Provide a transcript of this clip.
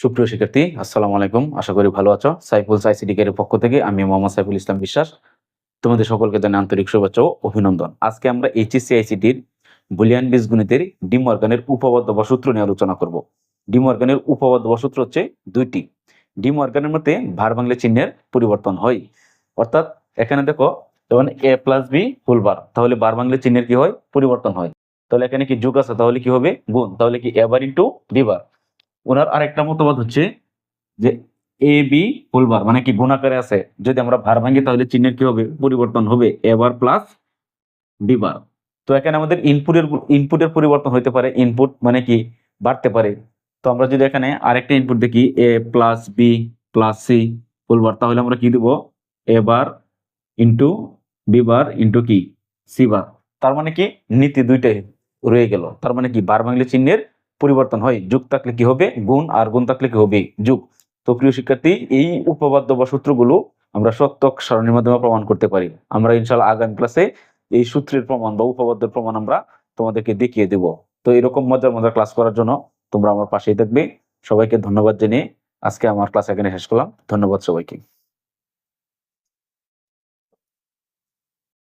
সুপ্রিয় শিক্ষার্থী, আসসালামু আলাইকুম। আশা করি ভালো আছো। সাইফুল সাইসিডি এর পক্ষ থেকে আমি মোহাম্মদ সাইফুল ইসলাম বিশ্বাস। তোমাদের সকলকে জানাই আন্তরিক শুভেচ্ছা ও অভিনন্দন। আজকে আমরা এইচএসসি আইসিটির বুলিয়ান বীজগণিতের ডিমর্গানের উপপাদ্য বা সূত্র নিয়ে আলোচনা করব। ডিমর্গানের উপপাদ্য বা সূত্র হচ্ছে দুইটি। ডিমর্গানের মধ্যে ভার বাংলা চিহ্নের পরিবর্তন হয়। অর্থাৎ এখানে দেখো, যেমন A plus B whole bar, তাহলে বার বাংলা চিহ্নের কি হয়? পরিবর্তন হয়। তাহলে এখানে কি যোগ আছে? তাহলে কি হবে? গুণ। তাহলে কি এবার ইন্টু বি বার। ওনার আরেকটা মতবাদ হচ্ছে যে এ বি হোলবার মানে কি গুণাকারে আছে। যদি আমরা ভার ভাঙি, তাহলে চিহ্নের কি হবে? পরিবর্তন হবে। এবার প্লাস বিবার তো এখানে আমাদের ইনপুটের ইনপুটের পরিবর্তন হতে পারে। ইনপুট মানে কি? বাড়তে পারে। তো আমরা যদি এখানে আরেকটা ইনপুট দেখি A plus B plus C whole bar তাহলে আমরা কি দেব? এবার ইন্টু বিবার ইন্টু কি? সি বার তার মানে কি? নীতি দুইটাই রয়ে গেল। তার মানে কি? বার বাংলা চিহ্নের পরিবর্তন হয়। যুগ থাকলে কি হবে? গুণ আর গুণ থাকলে কি হবে? যুগ। তো প্রিয় শিক্ষার্থী, এই উপপাদ্য বা সূত্রগুলো আমরা সত্যক সারণীর মাধ্যমে প্রমাণ করতে পারি। আমরা ইনশাল্লাহ আগামী ক্লাসে এই সূত্রের প্রমাণ বা উপপাদ্যের প্রমাণ আমরা তোমাদেরকে দেখিয়ে দেব। তো এরকম মজার মজার ক্লাস করার জন্য তোমরা আমার পাশেই থাকবে। সবাইকে ধন্যবাদ জানিয়ে আজকে আমার ক্লাস এখানে শেষ করলাম। ধন্যবাদ সবাইকে।